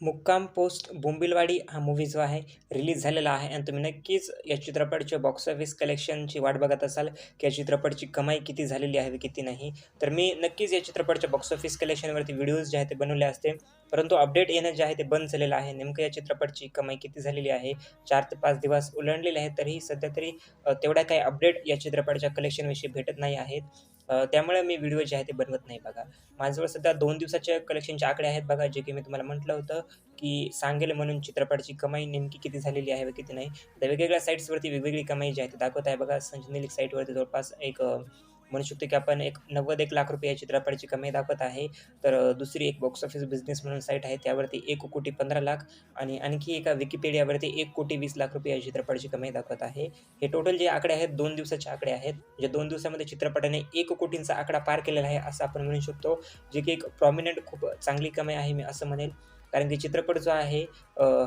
मुक्काम पोस्ट बोंबिलवाडी हा मूव्ही जो आहे रिलीज झालेला आहे. आणि तुम्ही नक्कीच या चित्रपटच्या बॉक्स ऑफिस कलेक्शनची वाट बघत असाल की या चित्रपटची कमाई किती झालेली आहे व किती नाही. तर मी नक्कीच या चित्रपटच्या बॉक्स ऑफिस कलेक्शनवरती व्हिडिओज जे आहे ते बनवले असते. परंतु अपडेट येणं जे आहे ते बंद झालेलं आहे. नेमकं या चित्रपटची कमाई किती झालेली आहे? चार ते पाच दिवस उलंडलेले आहेत तरीही सध्या तरी तेवढ्या काही अपडेट या चित्रपटाच्या कलेक्शनविषयी भेटत नाही आहेत. त्यामुळे मी व्हिडिओ जे आहे ते बनवत नाही बघा. माझ्याजवळ सध्या दोन दिवसाच्या कलेक्शनचे आकडे आहेत बघा जे की मी तुम्हाला म्हटलं होतं की सांगेल म्हणून चित्रपटाची कमाई नेमकी किती झालेली आहे व किती नाही. तर वेगवेगळ्या साईट्सवरती वेगवेगळी कमाई जी आहे ती दाखवत आहे बघा. संजय साईटवरती जवळपास एक म्हणू शकतो की आपण एक नव्वद एक लाख रुपये या चित्रपटाची कमाई दाखवत आहे. तर दुसरी एक बॉक्स ऑफिस बिझनेस म्हणून साईट आहे. त्यावरती एक कोटी पंधरा लाख आणि आणखी एका विकिपीडियावरती एक कोटी वीस लाख रुपये या चित्रपटाची कमाई दाखवत आहे. हे टोटल जे आकडे आहेत दोन दिवसाचे आकडे आहेत. जे दोन दिवसामध्ये चित्रपटाने एक कोटींचा आकडा पार केलेला आहे असं आपण म्हणू शकतो. जे की एक प्रॉमिनंट खूप चांगली कमाई आहे मी असं म्हणेल कारण की चित्रपट जो आहे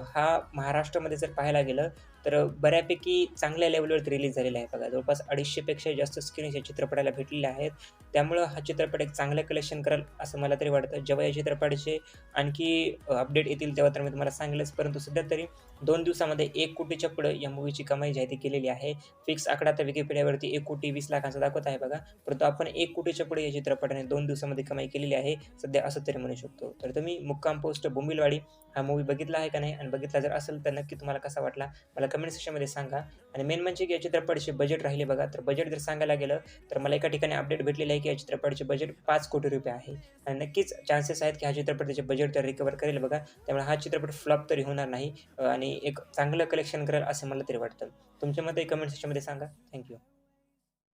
हा महाराष्ट्रामध्ये जर पाहायला गेलं तर बऱ्यापैकी चांगल्या लेवलवरती रिलीज झालेला आहे बघा. जवळपास अडीचशेपेक्षा जास्त स्क्रीन्स या चित्रपटाला भेटलेल्या आहेत. त्यामुळं हा चित्रपट एक चांगलं कलेक्शन करेल असं मला तरी वाटतं. जेव्हा या चित्रपटाचे आणखी अपडेट येतील तेव्हा तर मी तुम्हाला सांगेलच. परंतु सध्या तरी दोन दिवसामध्ये एक कोटीच्या पुढं या मूवीची कमाई जी ती केलेली आहे. फिक्स आकडा तर विकिपीडियावरती एक कोटी वीस लाखांचा दाखवत आहे बघा. परंतु आपण एक कोटीच्या पुढे या चित्रपटाने दोन दिवसामध्ये कमाई केलेली आहे. सध्या असं तरी म्हणू शकतो. तर तुम्ही मुक्काम पोस्ट बोंबिलवाडी हा मूवी बघितला आहे का नाही? आणि बघितला जर असेल तर नक्की तुम्हाला कसा वाटला? मला कमेंट सेक्शनमध्ये सांगा. आणि मेन म्हणजे की या चित्रपटाचे बजेट राहिले बघा. तर बजेट जर सांगायला गेलं तर मला एका ठिकाणी अपडेट भेटलेलं आहे की या चित्रपटाचे बजेट पाच कोटी रुपये आहे. आणि नक्कीच चान्सेस आहेत की हा चित्रपट त्याचे बजेट तर रिकवर करेल बघा. त्यामुळे हा चित्रपट फ्लॉप तरी होणार नाही. आणि एक चांगलं कलेक्शन करेल असं मला तरी वाटतं. तुमच्या मते कमेंट सेक्शनमध्ये सांगा. थँक्यू